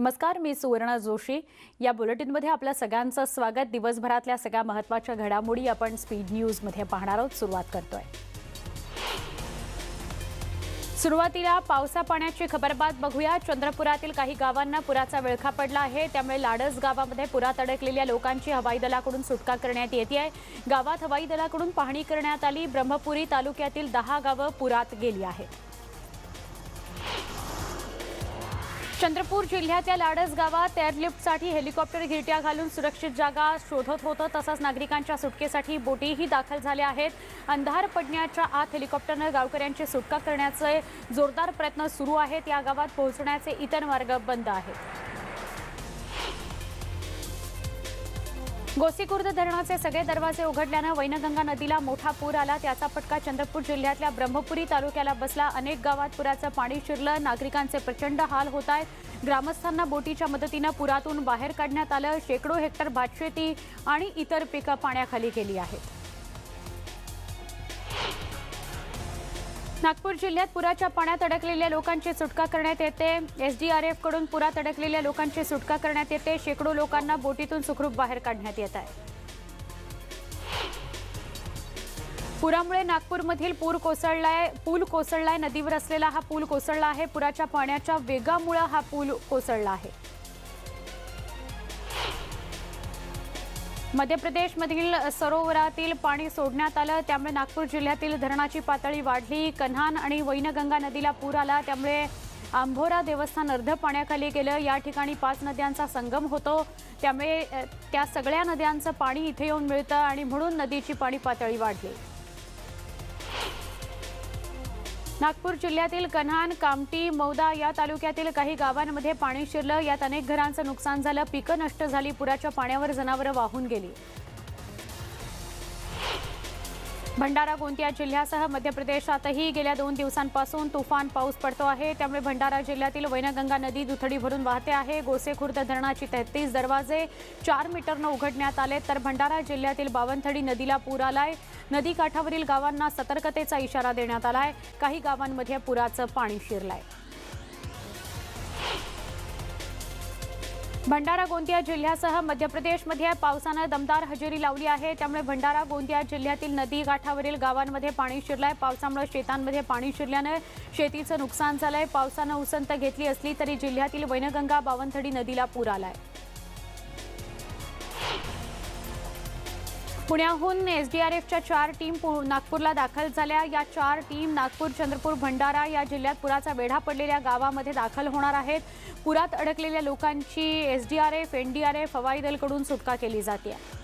नमस्कार मी सुवर्णा जोशी. या बुलेटिनमध्ये आपल्या सगळ्यांचं स्वागत. दिवसभरातल्या सगळ्या महत्त्वाच्या घडामोडी आपण स्पीड न्यूजमध्ये पाहणार आहोत. सुरुवात करतोय. सुरुवातीला पावसा पाण्याची खबरबात बघूया. चंद्रपुरातील काही गावांना पुराचा विळखा पडला आहे. त्यामुळे लाडस गावामध्ये पुरात अडकलेल्या लोकांची हवाई दलाकडून सुटका करण्यात येते आहे. गावात हवाई दलाकडून पाहणी करण्यात आली. ब्रह्मपुरी तालुक्यातील दहा गावं पुरात गेली आहेत. चंद्रपूर जिल्ह्यातल्या लाडस गावात एअरलिफ्टसाठी हेलिकॉप्टर गिरट्या घालून सुरक्षित जागा शोधत होतं. तसंच नागरिकांच्या सुटकेसाठी बोटीही दाखल झाल्या आहेत. अंधार पडण्याच्या आत हेलिकॉप्टरनं गावकऱ्यांची सुटका करण्याचे जोरदार प्रयत्न सुरू आहेत. या गावात पोहोचण्याचे इतर मार्ग बंद आहेत. गोसीखुर्द धरणाचे सगळे दरवाजे उघडल्यानं वैनगंगा नदीला मोठा पूर आला. त्याचा फटका चंद्रपूर जिल्ह्यातल्या ब्रह्मपुरी तालुक्याला बसला. अनेक गावात पुराचं पाणी शिरलं. नागरिकांचे प्रचंड हाल होत आहेत ग्रामस्थांना बोटीच्या मदतीनं पुरातून बाहेर काढण्यात आलं. शेकडो हेक्टर भातशेती आणि इतर पिकं पाण्याखाली गेली आहेत. नागपूर जिल्ह्यात पुराच्या पाण्यात अडकलेल्या लोकांची सुटका करण्यात येते. एसडीआरएफकडून पुरात अडकलेल्या लोकांची सुटका करण्यात येते. शेकडो लोकांना बोटीतून सुखरूप बाहेर काढण्यात येत आहे. पुरामुळे नागपूरमधील पूर कोसळलाय. पूल कोसळलाय. नदीवर असलेला हा पूल कोसळला आहे. पुराच्या पाण्याच्या वेगामुळे हा पूल कोसळला आहे. मध्य प्रदेशमधील सरोवरातील पाणी सोडण्यात आलं. त्यामुळे नागपूर जिल्ह्यातील धरणाची पातळी वाढली. कन्हान आणि वैनगंगा नदीला पूर आला. त्यामुळे आंभोरा देवस्थान अर्ध पाण्याखाली गेलं. या ठिकाणी पाच नद्यांचा संगम होतो. त्यामुळे त्या सगळ्या नद्यांचं पाणी इथे येऊन मिळतं आणि म्हणून नदीची पाणी पातळी वाढली. नागपूर जिल्ह्यातील कन्हान कामटी मौदा या तालुक्यातील काही गावांमध्ये पाणी शिरलं. यात अनेक घरांचं नुकसान झालं. पिकं नष्ट झाली. पुराच्या पाण्यावर जनावरं वाहून गेली. भंडारा गोंदिया जिल्ह्यासह मध्य प्रदेशातही गेल्या दोन दिवसांपासून तुफान पाऊस पडतो आहे. त्यामुळे भंडारा जिल्ह्यातील वैनगंगा नदी दुथडी भरून वाहते आहे. गोसेखुर्द धरणाची तेहतीस दरवाजे चार मीटरनं उघडण्यात आले तर भंडारा जिल्ह्यातील बावनथडी नदीला पूर आलाय. नदी काठावरील गावांना सतर्कतेचा इशारा देण्यात आलाय. काही गावांमध्ये पुराचं पाणी शिरलंय. भंडारा गोंदिया जिल्ह्यासह मध्य प्रदेशमध्ये पावसानं दमदार हजेरी लावली आहे. त्यामुळे भंडारा गोंदिया जिल्ह्यातील नदी गाठावरील गावांमध्ये पाणी शिरलंय. पावसामुळे शेतांमध्ये पाणी शिरल्यानं शेतीचं नुकसान झालंय. पावसानं उसंत घेतली असली तरी जिल्ह्यातील वैनगंगा बावनथडी नदीला पूर आलाय. पुण्याहून एसडीआरएफच्या चार टीम पु- नागपूरला दाखल झाल्या. या चार टीम नागपूर चंद्रपूर भंडारा या जिल्ह्यात पुराचा वेढा पडलेल्या गावामध्ये दाखल होणार आहेत. पुरात अडकलेल्या लोकांची एसडीआरएफ एनडीआरएफ हवाई दलकडून सुटका केली जाते.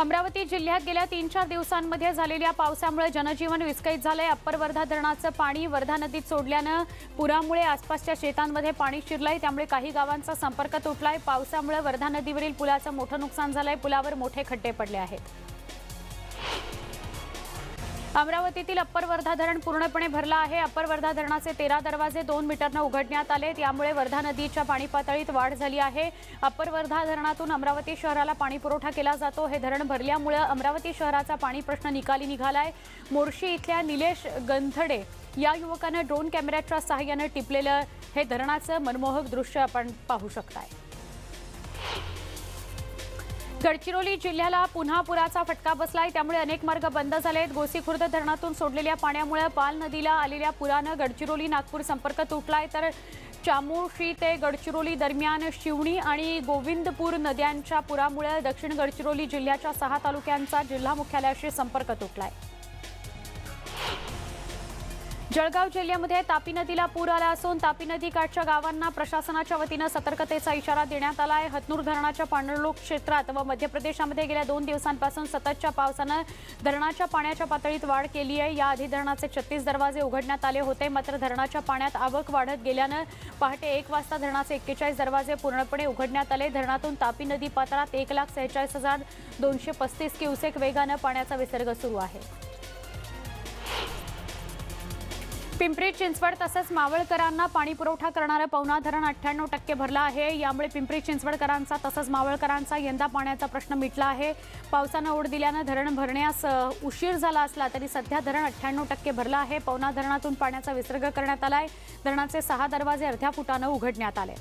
अमरावती जिल्ह्यात गेल्या तीन चार दिवसांमध्ये झालेल्या पावसामुळे जनजीवन विस्कळीत झालंय. अप्पर वर्धा धरणाचं पाणी वर्धा नदीत सोडल्यानं पुरामुळे आसपासच्या शेतांमध्ये पाणी शिरलंय. त्यामुळे काही गावांचा संपर्क तुटलाय. पावसामुळे वर्धा नदीवरील पुलाचं मोठं नुकसान झालंय. पुलावर मोठे खड्डे पडले आहेत. अमरावतीतील अप्पर वर्धा धरण पूर्णपणे भरलं आहे. अप्पर वर्धा धरणाचे तेरा दरवाजे दोन मीटरनं उघडण्यात आले त्यामुळे वर्धा नदीच्या पाणी पातळीत वाढ झाली आहे. अप्पर वर्धा धरणातून अमरावती शहराला पाणी पुरवठा केला जातो. हे धरण भरल्यामुळे अमरावती शहराचा पाणी प्रश्न निकाली निघालाय. मोर्शी इथल्या निलेश गंथडे या युवकानं ड्रोन कॅमेऱ्याच्या सहाय्यानं टिपलेलं हे धरणाचं मनमोहक दृश्य आपण पाहू शकताय. गडचिरोली जिल्ह्याला पुन्हा पुराचा फटका बसलाय. त्यामुळे अनेक मार्ग बंद झालेत. गोसीखुर्द धरणातून सोडलेल्या पाण्यामुळे पाल नदीला आलेल्या पुरानं गडचिरोली नागपूर संपर्क तुटलाय. तर चामोशी ते गडचिरोली दरम्यान शिवणी आणि गोविंदपूर नद्यांच्या पुरामुळे दक्षिण गडचिरोली जिल्ह्याच्या सहा तालुक्यांचा जिल्हा मुख्यालयाशी संपर्क तुटलाय. जळगाव जिल्ह्यामध्ये तापी नदीला पूर आला असून तापी नदी काठच्या गावांना प्रशासनाच्या वतीनं सतर्कतेचा इशारा देण्यात आला आहे. हतनूर धरणाच्या पाणलोट क्षेत्रात व मध्य प्रदेशामध्ये गेल्या दोन दिवसांपासून सततच्या पावसानं धरणाच्या पाण्याच्या पातळीत वाढ केली आहे. याआधी धरणाचे छत्तीस दरवाजे उघडण्यात आले होते मात्र धरणाच्या पाण्यात आवक वाढत गेल्यानं पहाटे एक वाजता धरणाचे एक्केचाळीस दरवाजे पूर्णपणे उघडण्यात आले. धरणातून तापी नदी पात्रात एक लाख सेहेचाळीस हजार दोनशे पस्तीस क्युसेक वेगानं पाण्याचा विसर्ग सुरू आहे. पिंपरी चिंचवड तसंच मावळकरांना पाणी पुरवठा करणारं पवना धरण अठ्ठ्याण्णव टक्के भरलं आहे. यामुळे पिंपरी चिंचवडकरांचा तसंच मावळकरांचा यंदा पाण्याचा प्रश्न मिटला आहे. पावसानं ओढ दिल्यानं धरण भरण्यास उशीर झाला असला तरी सध्या धरण अठ्ठ्याण्णव टक्के भरलं आहे. पवना धरणातून पाण्याचा विसर्ग करण्यात आला आहे धरणाचे सहा दरवाजे अर्ध्या फुटानं उघडण्यात आले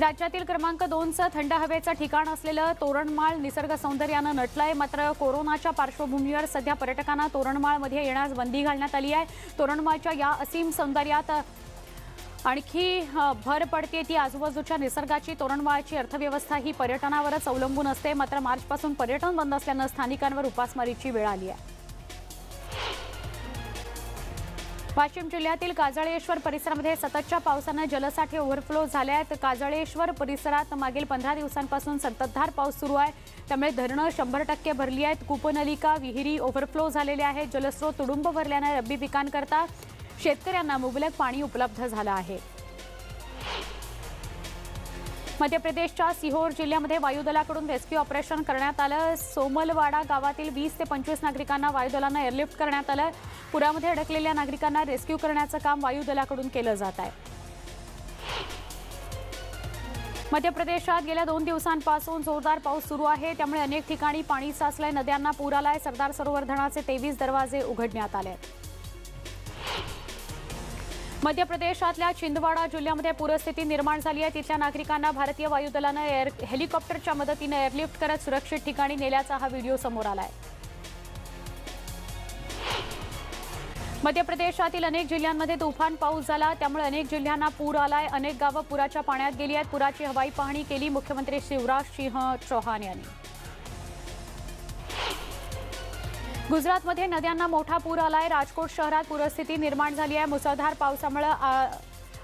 राज्यातील क्रमांक दोनचं थंड हवेचं ठिकाण असलेलं तोरणमाळ निसर्ग सौंदर्यानं नटलंय. मात्र कोरोनाच्या पार्श्वभूमीवर सध्या पर्यटकांना तोरणमाळमध्ये येण्यास बंदी घालण्यात आली आहे. तोरणमाळच्या या असीम सौंदर्यात आणखी भर पडते ती आजूबाजूच्या निसर्गाची. तोरणमाळची अर्थव्यवस्था ही पर्यटनावरच अवलंबून असते. मात्र मार्चपासून पर्यटन बंद असल्यानं स्थानिकांवर उपासमारीची वेळ आली आहे. वाशिम जिल्ह्यातील काजळेश्वर परिसरामध्ये सततच्या पावसानं जलसाठे ओव्हरफ्लो झाले आहेत काजळेश्वर परिसरात मागील पंधरा दिवसांपासून संततधार पाऊस सुरू आहे. त्यामुळे धरणं शंभर टक्के भरली आहेत. कूपनलिका विहिरी ओव्हरफ्लो झालेल्या आहेत. जलस्रोत तुडुंब भरल्यानं रब्बी पिकांकरता शेतकऱ्यांना मुबलक पाणी उपलब्ध झालं आहे. मध्य प्रदेशच्या सिहोर जिल्ह्यामध्ये वायुदलाकडून रेस्क्यू ऑपरेशन करण्यात आलं. सोमलवाडा गावातील वीस ते पंचवीस नागरिकांना वायुदलानं एअरलिफ्ट करण्यात आलं. पुरामध्ये अडकलेल्या नागरिकांना रेस्क्यू करण्याचं काम वायुदलाकडून केलं जात आहे. मध्य प्रदेशात गेल्या दोन दिवसांपासून जोरदार पाऊस सुरू आहे. त्यामुळे अनेक ठिकाणी पाणी साचलंय. नद्यांना पूर आलाय. सरदार सरोवर धरणाचे तेवीस दरवाजे उघडण्यात आले. आहेत मध्य प्रदेशातल्या छिंदवाडा जिल्ह्यामध्ये पूरस्थिती निर्माण झाली आहे. तिथल्या नागरिकांना भारतीय वायुदलानं एअर हेलिकॉप्टरच्या मदतीनं एअरलिफ्ट करत सुरक्षित ठिकाणी नेल्याचा हा व्हिडिओ समोर आलाय. मध्य प्रदेशातील अनेक जिल्ह्यांमध्ये तुफान पाऊस झाला. त्यामुळे अनेक जिल्ह्यांना पूर आलाय. अनेक गावं पुराच्या पाण्यात गेली आहेत. पुराची हवाई पाहणी केली मुख्यमंत्री शिवराज सिंह चौहान यांनी. गुजरातमध्ये नद्यांना मोठा पूर आलाय. राजकोट शहरात पूरस्थिती निर्माण झाली आहे. मुसळधार पावसामुळे आ,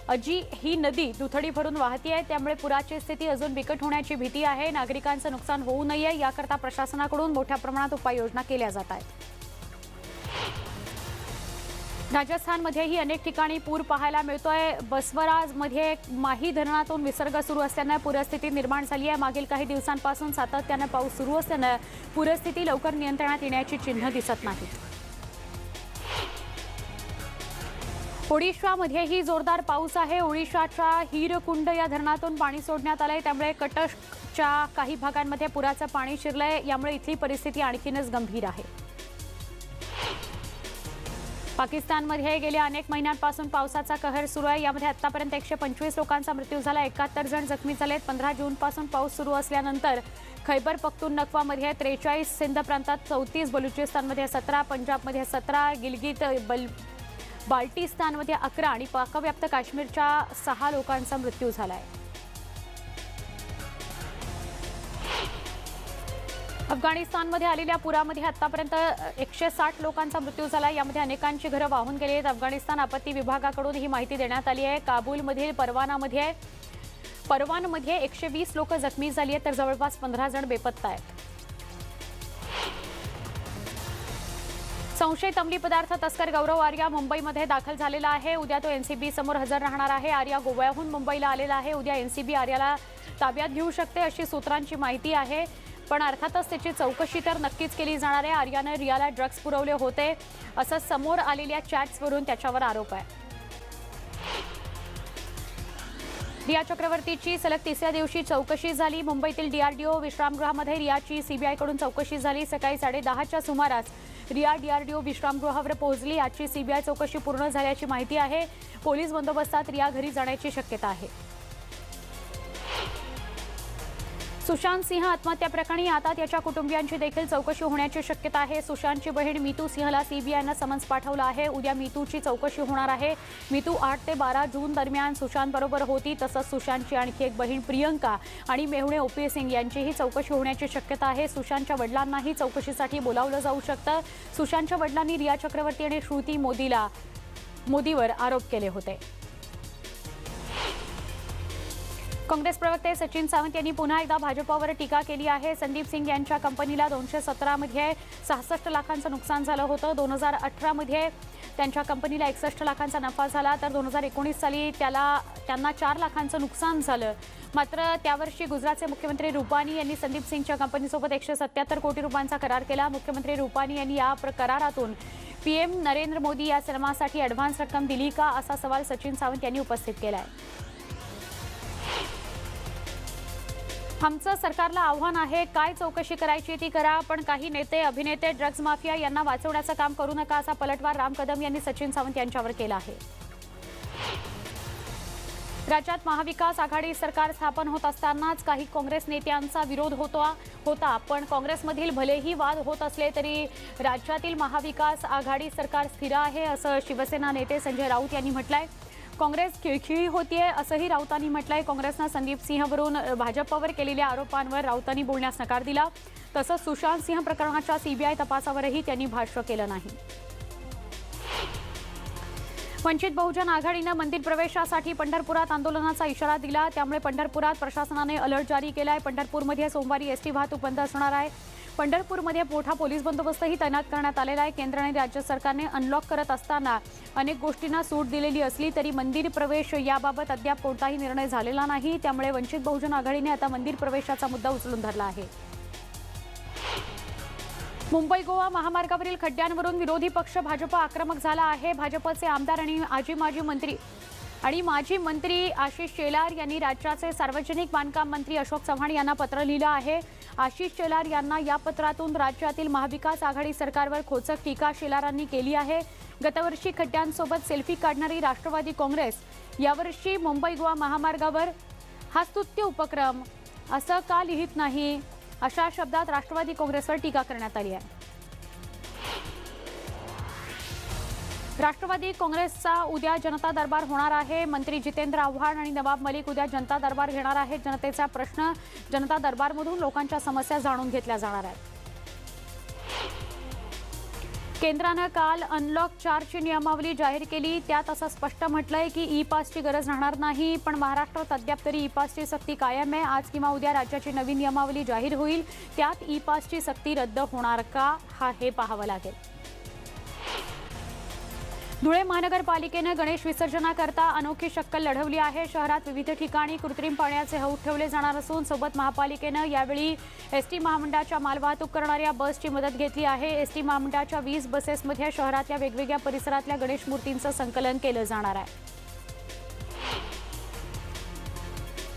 अजी ही नदी दुथडी भरून वाहती आहे. त्यामुळे पुराची स्थिती अजून बिकट होण्याची भीती आहे. नागरिकांचं नुकसान होऊ नये याकरता प्रशासनाकडून मोठ्या प्रमाणात उपाययोजना केल्या जात आहेत. राजस्थानमध्येही अनेक ठिकाणी पूर पाहायला मिळतोय. बसवराजमध्ये माही धरणातून विसर्ग सुरू असल्यानं पूरस्थिती निर्माण झाली आहे. मागील काही दिवसांपासून सातत्यानं पाऊस सुरू असल्यानं पूरस्थिती लवकर नियंत्रणात येण्याची चिन्ह दिसत नाहीत ओडिशामध्येही जोरदार पाऊस आहे. ओडिशाच्या हिरकुंड या धरणातून पाणी सोडण्यात आलंय. त्यामुळे कटकच्या काही भागांमध्ये पुराचं पाणी शिरलंय. यामुळे इथली परिस्थिती आणखीनच गंभीर आहे. पाकिस्तानमध्ये गेल्या अनेक महिन्यांपासून पावसाचा कहर सुरू आहे. यामध्ये आतापर्यंत एकशे पंचवीस लोकांचा मृत्यू झाला. एकाहत्तर जण जखमी झालेत. पंधरा जूनपासून पाऊस सुरू असल्यानंतर खैबर पख्तूनख्वामध्ये त्रेचाळीस सिंध प्रांतात चौतीस बलुचिस्तानमध्ये सतरा पंजाबमध्ये सतरा गिलगित बल बाल्टिस्तानमध्ये अकरा आणि पाकव्याप्त काश्मीरच्या सहा लोकांचा मृत्यू झाला आहे अफगाणिस्तानमध्ये आलेल्या पुरामध्ये आतापर्यंत एकशे साठ लोकांचा मृत्यू झाला. यामध्ये अनेकांची घरं वाहून गेली आहेत. अफगाणिस्तान आपत्ती विभागाकडून ही माहिती देण्यात आली आहे. काबूलमधील परवानामध्ये परवानमध्ये एकशे वीस लोक जखमी झाली आहेत तर जवळपास पंधरा जण बेपत्ता आहेत. संशयित अंमली पदार्थ तस्कर गौरव आर्या मुंबईमध्ये दाखल झालेला आहे. उद्या तो एनसीबी समोर हजर राहणार आहे. आर्या गोव्याहून मुंबईला आलेला आहे. उद्या एनसीबी आर्याला ताब्यात घेऊ शकते अशी सूत्रांची माहिती आहे. पण अर्थातच त्याची चौकशी तर नक्कीच केली जाणार आहे. आर्यानं रियाला ड्रग्ज पुरवले होते असं समोर आलेल्या चॅट्सवरून त्याच्यावर आरोप आहे. रिया चक्रवर्तीची सलग तिसऱ्या दिवशी चौकशी झाली. मुंबईतील डीआरडीओ विश्रामगृहामध्ये रियाची सीबीआयकडून चौकशी झाली. सकाळी साडेदहाच्या सुमारास रिया डीआरडीओ विश्रामगृहावर पोहोचली. आजची सीबीआय चौकशी पूर्ण झाल्याची माहिती आहे. पोलीस बंदोबस्तात रिया घरी जाण्याची शक्यता आहे. सुशांत सिंह आत्महत्या प्रकरणी आता त्याच्या कुटुंबियांची देखील चौकशी होण्याची शक्यता आहे. सुशांतची बहीण मीतू सिंहला सीबीआयनं समन्स पाठवलं आहे. उद्या मीतूची चौकशी होणार आहे. मीतू आठ ते बारा जून दरम्यान सुशांतबरोबर होती तसंच सुशांतची आणखी एक बहीण प्रियंका आणि मेहुणे ओपी सिंग यांचीही चौकशी होण्याची शक्यता आहे. सुशांतच्या वडिलांनाही चौकशीसाठी बोलावलं जाऊ शकतं. सुशांतच्या वडिलांनी रिया चक्रवर्ती आणि श्रुती मोदीला मोदीवर आरोप केले होते. काँग्रेस प्रवक्ते सचिन सावंत यांनी पुन्हा एकदा भाजपावर टीका केली आहे. संदीप सिंग यांच्या कंपनीला दोनशे सतरामध्ये सहासष्ट लाखांचं नुकसान झालं होतं. दोन हजार अठरामध्ये त्यांच्या कंपनीला एकसष्ट लाखांचा नफा झाला. तर दोन हजार एकोणीस साली त्याला त्यांना चार लाखांचं नुकसान झालं. मात्र त्यावर्षी गुजरातचे मुख्यमंत्री रुपानी यांनी संदीप सिंगच्या कंपनीसोबत एकशे सत्याहत्तर कोटी रुपयांचा करार केला. मुख्यमंत्री रुपानी यांनी या प्र- करारातून पीएम नरेंद्र मोदी या सिनेमासाठी ॲडव्हान्स रक्कम दिली का? असा सवाल सचिन सावंत यांनी उपस्थित केला आहे आमचं सरकारला आव्हान आहे काय चौकशी करायची ती करा पण काही नेते अभिनेते ड्रग्ज माफिया यांना वाचवण्याचं काम करू नका असा पलटवार राम कदम यांनी सचिन सावंत यांच्यावर केला आहे. राज्यात महाविकास आघाडी सरकार स्थापन होत असतानाच काही काँग्रेस नेत्यांचा विरोध होता होता पण काँग्रेसमधील भलेही वाद होत असले तरी राज्यातील महाविकास आघाडी सरकार स्थिर आहे असं शिवसेना नेते संजय राऊत यांनी म्हटलं आहे काँग्रेस खिळखिळी होतीये असंही राऊतांनी म्हटलंय. काँग्रेसनं संदीप सिंहवरून भाजपवर केलेल्या आरोपांवर राऊतांनी बोलण्यास नकार दिला. तसंच सुशांत सिंह प्रकरणाच्या सीबीआय तपासावरही त्यांनी भाष्य केलं नाही. वंचित बहुजन आघाडीनं मंदिर प्रवेशासाठी पंढरपुरात आंदोलनाचा इशारा दिला. त्यामुळे पंढरपुरात प्रशासनाने अलर्ट जारी केला आहे पंढरपूरमध्ये सोमवारी एसटी वाहतूक बंद असणार आहे. पंढरपूरमध्ये मोठा पोलीस बंदोबस्तही तैनात करण्यात आलेला आहे. केंद्र आणि राज्य सरकारने अनलॉक करत असताना अनेक गोष्टींना सूट दिलेली असली तरी मंदिर प्रवेश याबाबत अद्याप कोणताही निर्णय झालेला नाही. त्यामुळे वंचित बहुजन आघाडीने आता मंदिर प्रवेशाचा मुद्दा उचलून धरला आहे. मुंबई गोवा महामार्गावरील खड्ड्यांवरून विरोधी पक्ष भाजप आक्रमक झाला आहे. भाजपचे आमदार आणि आजी माजी मंत्री आणि माजी मंत्री आशिष शेलार यांनी राज्याचे सार्वजनिक बांधकाम मंत्री अशोक चव्हाण यांना पत्र लिहिलं आहे. आशिष शेलार यांना या पत्रातून राज्यातील महाविकास आघाडी सरकारवर खोचक टीका शेलारांनी केली आहे. गतवर्षी खड्ड्यांसोबत सेल्फी काढणारी राष्ट्रवादी काँग्रेस यावर्षी मुंबई गोवा महामार्गावर हा स्तुत्य उपक्रम असं का लिहित नाही? अशा शब्दात राष्ट्रवादी काँग्रेसवर टीका करण्यात आली आहे. राष्ट्रवादी काँग्रेसचा उद्या जनता दरबार होणार आहे. मंत्री जितेंद्र आव्हाड आणि नवाब मलिक उद्या जनता दरबार घेणार आहेत. जनतेचा प्रश्न जनता दरबारमधून लोकांच्या समस्या जाणून घेतल्या जाणार आहेत. केंद्रानं काल अनलॉक चारची नियमावली जाहीर केली. त्यात असं स्पष्ट म्हटलंय की ई पासची गरज राहणार नाही पण महाराष्ट्रात अद्याप तरी ई पासची सक्ती कायम आहे. आज किंवा उद्या राज्याची नवीन नियमावली जाहीर होईल. त्यात ई पासची सक्ती रद्द होणार का? हा हे पाहावं लागेल. धुळे महानगरपालिकेनं गणेश विसर्जनाकरता अनोखी शक्कल लढवली आहे. शहरात विविध ठिकाणी कृत्रिम पाण्याचे हौद ठेवले जाणार असून सोबत महापालिकेनं यावेळी एस टी महामंडळाच्या मालवाहतूक करणाऱ्या बसची मदत घेतली आहे. एस टी महामंडळाच्या वीस बसेसमध्ये शहरातल्या वेगवेगळ्या परिसरातल्या गणेश मूर्तींचं संकलन केलं जाणार आहे.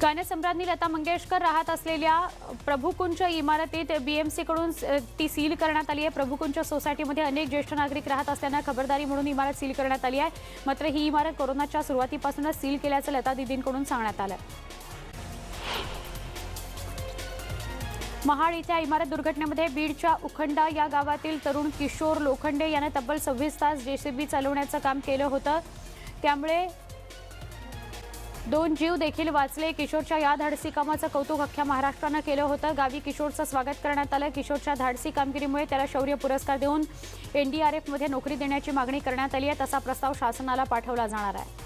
गाण्यासम्राज्ञी लता मंगेशकर राहत असलेल्या प्रभूकुंज इमारतीत बीएमसीकडून ती सील करण्यात आली आहे. प्रभूकुंज सोसायटीमध्ये अनेक ज्येष्ठ नागरिक राहत असल्यानं खबरदारी म्हणून इमारत सील करण्यात आली आहे. मात्र ही इमारत कोरोनाच्या सुरुवातीपासूनच सील केल्याचं लता दिदींकडून सांगण्यात आलं. महाड इथल्या इमारत दुर्घटनेमध्ये बीडच्या उखंडा या गावातील तरुण किशोर लोखंडे यानं तब्बल सव्वीस तास जेसीबी चालवण्याचं काम केलं होतं. त्यामुळे दोन जीव देखील वाचले. किशोरच्या या धाडसी कामाचं कौतुक अख्ख्या महाराष्ट्रानं केलं होतं. गावी किशोरचं स्वागत करण्यात आलं. किशोरच्या धाडसी कामगिरीमुळे त्याला शौर्य पुरस्कार देऊन एनडीआरएफमध्ये नोकरी देण्याची मागणी करण्यात आली आहे. तसा प्रस्ताव शासनाला पाठवला जाणार आहे.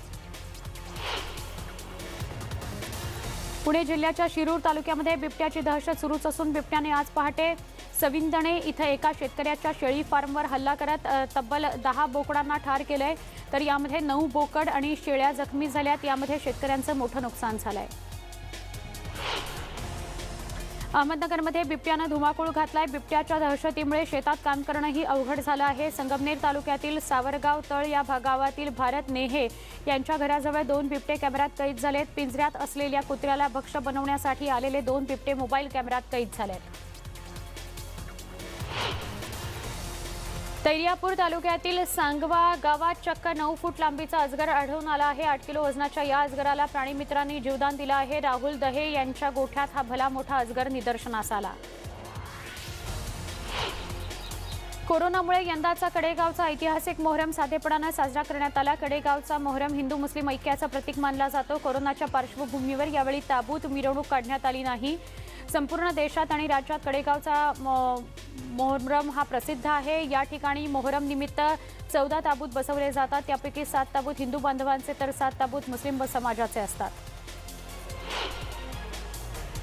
पुणे जिल्ह्याच्या शिरूर तालुक्यामध्ये बिबट्याची दहशत सुरूच असून बिबट्याने आज पहाटे सविंदणे इथं एका शेतकऱ्याच्या शेळी फार्मवर हल्ला करत तब्बल दहा बोकडांना ठार केलंय. तर यामध्ये नऊ बोकड आणि शेळ्या जखमी झाल्यात. यामध्ये शेतकऱ्यांचं मोठं नुकसान झालंय. अहमदनगरमध्ये बिबट्यानं धुमाकूळ घातलाय. बिबट्याच्या दहशतीमुळे शेतात काम करणंही अवघड झालं आहे. संगमनेर तालुक्यातील सावरगाव तळ या भा- गावातील भारत नेहे यांच्या घराजवळ दोन बिबटे कॅमेऱ्यात कैद झालेत. पिंजऱ्यात असलेल्या कुत्र्याला भक्ष बनवण्यासाठी आलेले दोन बिबटे मोबाईल कॅमेऱ्यात कैद झालेत. तैरियापूर तालुक्यातील सांगवा गावात चक्क नऊ फूट लांबीचा अजगर आढळून आला आहे. आठ किलो वजनाच्या या अजगराला प्राणीमित्रांनी जीवदान दिलं आहे. राहुल दहे यांच्या गोठ्यात हा भला मोठा अजगर निदर्शनास आला. कोरोनामुळे यंदाचा कडेगावचा ऐतिहासिक मोहरम साधेपणानं साजरा करण्यात आला. कडेगावचा मोहरम हिंदू मुस्लिम ऐक्याचं प्रतीक मानला जातो. कोरोनाच्या पार्श्वभूमीवर यावेळी ताबूत मिरवणूक काढण्यात आली नाही. संपूर्ण देशात आणि राज्यात कडेगावचा मोहरम हा प्रसिद्ध आहे. या ठिकाणी मोहरम निमित्त चौदा ताबूत बसवले जातात. त्यापैकी सात ताबूत हिंदू बांधवांचे तर सात ताबूत मुस्लिम समाजाचे असतात.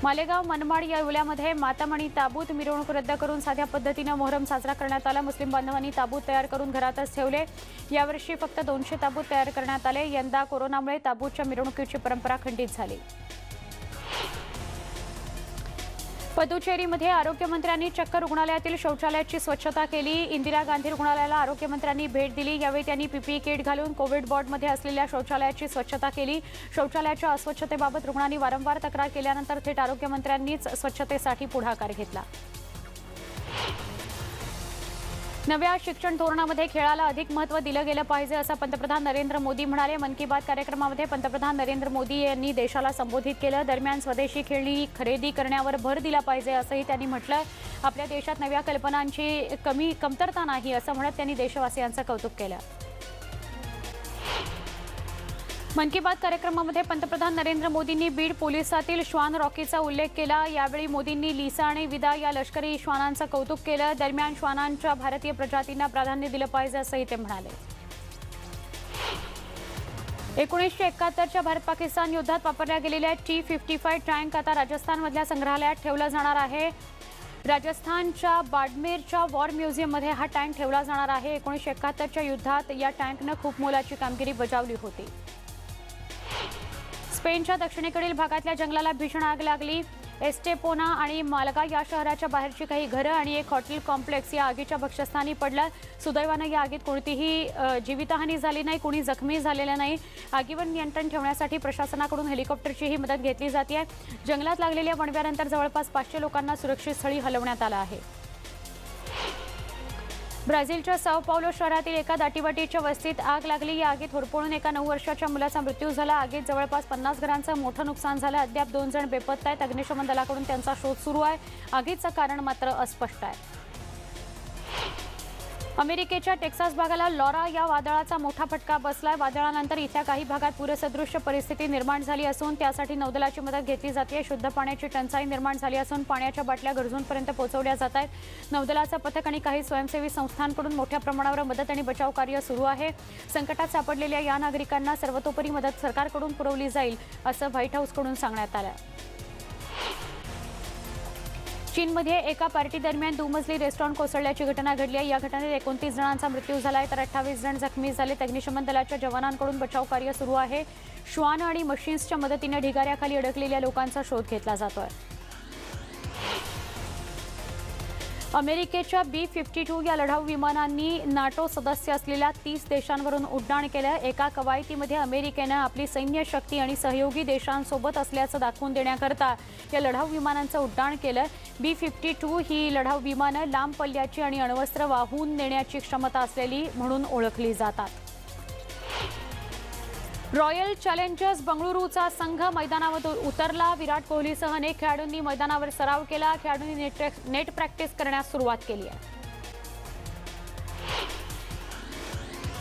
मालेगाव मनमाड या विल्यामध्ये मातम आणि ताबूत मिरवणूक रद्द करून साध्या पद्धतीनं मोहरम साजरा करण्यात आला. मुस्लिम बांधवांनी ताबूत तयार करून घरातच ठेवले. यावर्षी फक्त दोनशे ताबूत तयार करण्यात आले. यंदा कोरोनामुळे ताबूतच्या मिरवणुकीची परंपरा खंडित झाली. पदुचेरीमध्ये आरोग्यमंत्र्यांनी चक्क रुग्णालयातील शौचालयाची स्वच्छता केली. इंदिरा गांधी रुग्णालयाला आरोग्यमंत्र्यांनी भेट दिली. यावेळी त्यांनी पीपीई किट घालून कोविड वॉर्डमध्ये असलेल्या शौचालयाची स्वच्छता केली. शौचालयाच्या अस्वच्छतेबाबत रुग्णांनी वारंवार तक्रार केल्यानंतर थेट आरोग्यमंत्र्यांनीच स्वच्छतेसाठी पुढाकार घेतला. नव्या शिक्षण धोरणामध्ये खेळाला अधिक महत्त्व दिलं गेलं पाहिजे असं पंतप्रधान नरेंद्र मोदी म्हणाले. मन की बात कार्यक्रमामध्ये पंतप्रधान नरेंद्र मोदी यांनी देशाला संबोधित केलं. दरम्यान स्वदेशी खेळणी खरेदी करण्यावर भर दिला पाहिजे असंही त्यांनी म्हटलं. आपल्या देशात नव्या कल्पनांची कमी कमतरता नाही असं म्हणत त्यांनी देशवासियांचं कौतुक केलं. मन की बात कार्यक्रमामध्ये पंतप्रधान नरेंद्र मोदींनी बीड पोलिसातील श्वान रॉकीचा उल्लेख केला. यावेळी मोदींनी लिसा आणि विदा या लष्करी श्वानांचं कौतुक केलं. दरम्यान श्वानांच्या भारतीय प्रजातींना प्राधान्य दिलं पाहिजे असंही ते म्हणाले. एकोणीसशे एकाहत्तरच्या भारत पाकिस्तान युद्धात वापरल्या गेलेल्या टी फिफ्टी फाय टँक आता राजस्थानमधल्या संग्रहालयात ठेवला जाणार आहे. राजस्थानच्या बाडमेरच्या वॉर म्युझियममध्ये हा टँक ठेवला जाणार आहे. एकोणीसशे एकाहत्तरच्या युद्धात या टँकनं खूप मोलाची कामगिरी बजावली होती. स्पेनच्या दक्षिणेकडील भागातल्या जंगलाला भीषण आग लागली. एस्टेपोना आणि मालगा या शहराच्या बाहेरची काही घरं आणि एक हॉटेल कॉम्प्लेक्स या आगीच्या भक्षस्थानी पडलं. सुदैवानं या आगीत कोणतीही जीवितहानी झाली नाही कोणी जखमी झालेलं नाही. आगीवर नियंत्रण ठेवण्यासाठी प्रशासनाकडून हेलिकॉप्टरचीही मदत घेतली जाते जंगलात लागलेल्या वणव्यानंतर जवळपास पाचशे लोकांना सुरक्षित स्थळी हलवण्यात आलं आहे. ब्राझीलच्या साओ पावलो शहरातील एका दाटीवाटीच्या वस्तीत आग लागली. या आगीत होरपळून एका नऊ वर्षाच्या मुलाचा मृत्यू झाला. आगीत जवळपास पन्नास घरांचं मोठं नुकसान झालं. अद्याप दोन जण बेपत्ता आहेत. अग्निशमन दलाकडून त्यांचा शोध सुरू आहे. आगीचं कारण मात्र अस्पष्ट आहे. अमेरिकेच्या टेक्सास भागाला लॉरा या वादळाचा मोठा फटका बसलाय. वादळानंतर इथल्या काही भागात पूरसदृश्य परिस्थिती निर्माण झाली असून त्यासाठी नौदलाची मदत घेतली जाते शुद्ध पाण्याची टंचाई निर्माण झाली असून पाण्याच्या बाटल्या गरजूंपर्यंत पोहोचवल्या जात आहेत. नौदलाचं पथक आणि काही स्वयंसेवी संस्थांकडून मोठ्या प्रमाणावर मदत आणि बचाव कार्य सुरू आहे. संकटात सापडलेल्या या नागरिकांना सर्वतोपरी मदत सरकारकडून पुरवली जाईल असं व्हाईट हाऊसकडून सांगण्यात आलं चीनमध्ये एका पार्टी दरम्यान दुमजली रेस्टॉरंट कोसळल्याची घटना घडली आहे. या घटनेत एकोणतीस जणांचा मृत्यू झाला आहे. तर अठ्ठावीस जण जखमी झाले. अग्निशमन दलाच्या जवानांकडून बचाव कार्य सुरू आहे. श्वान आणि मशीन्सच्या मदतीने ढिगाऱ्याखाली अडकलेल्या लोकांचा शोध घेतला जातोय. अमेरिकेच्या बी फिफ्टी टू या लढाऊ विमानांनी नाटो सदस्य असलेल्या तीस देशांवरून उड्डाण केलं. एका कवायतीमध्ये अमेरिकेनं आपली सैन्य शक्ती आणि सहयोगी देशांसोबत असल्याचं दाखवून देण्याकरता या लढाऊ विमानांचं उड्डाण केलं. बी फिफ्टी टू ही लढाऊ विमानं लांब पल्ल्याची आणि अण्वस्त्र वाहून नेण्याची क्षमता असलेली म्हणून ओळखली जातात. रॉयल चॅलेंजर्स बंगळुरूचा संघ मैदानावर उतरला. विराट कोहलीसह अनेक खेळाडूंनी मैदानावर सराव केला. खेळाडूंनी नेट नेट प्रॅक्टिस करण्यास सुरुवात केली आहे.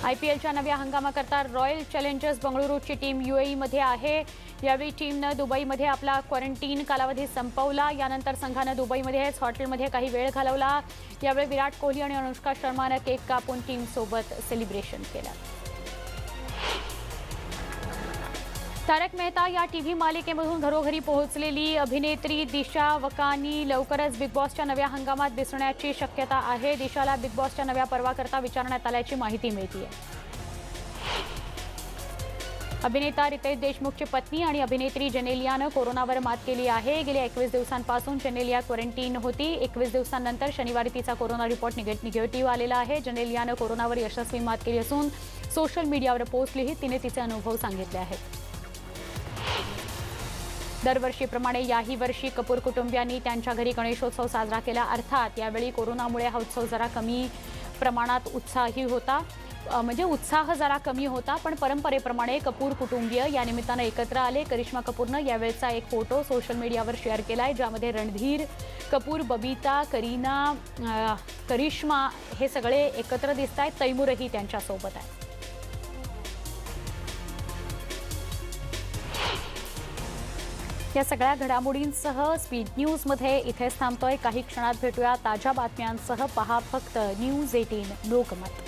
आय पी एलच्या नव्या हंगामाकरता रॉयल चॅलेंजर्स बंगळुरूची टीममध्ये आहे. यावेळी टीमनं दुबईमध्ये आपला क्वारंटीन कालावधी संपवला. यानंतर संघानं दुबईमध्येच हॉटेलमध्ये काही वेळ घालवला. यावेळी विराट कोहली आणि अनुष्का शर्मानं केक कापून टीमसोबत सेलिब्रेशन केलं. तारक मेहता या टी व्ही मालिकेमधून घरोघरी पोहोचलेली अभिनेत्री दिशा वकानी लवकरच बिग बॉसच्या नव्या हंगामात दिसण्याची शक्यता आहे. दिशाला बिग बॉसच्या नव्या पर्वाकरता विचारण्यात आल्याची माहिती मिळते अभिनेता रितेश देशमुखची पत्नी आणि अभिनेत्री जेनेलियानं कोरोनावर मात केली आहे. गेल्या एकवीस दिवसांपासून जेनेलिया क्वारंटीन होती. एकवीस दिवसांनंतर शनिवारी तिचा कोरोना रिपोर्ट निगेटिव्ह आलेला आहे. जेनेलियानं कोरोनावर यशस्वी मात केली असून सोशल मीडियावर पोहोचलीही तिने तिचे अनुभव सांगितले आहेत. दरवर्षीप्रमाणे याही वर्षी कपूर कुटुंबियांनी त्यांच्या घरी गणेशोत्सव साजरा केला. अर्थात यावेळी कोरोनामुळे हा उत्सव जरा कमी प्रमाणात उत्साही होता. म्हणजे उत्साह जरा कमी होता पण परंपरेप्रमाणे कपूर कुटुंबीय या निमित्तानं एकत्र आले. करिश्मा कपूरनं यावेळचा एक फोटो सोशल मीडियावर शेअर केला आहे ज्यामध्ये रणधीर कपूर बबीता करीना करिश्मा हे सगळे एकत्र दिसत आहेत तैमूरही त्यांच्यासोबत आहे या सगळ्या घडामोडींसह स्पीड न्यूजमध्ये इथेच थांबतोय. काही क्षणात भेटूया ताज्या बातम्यांसह. पहा फक्त न्यूज एटीन लोकमत.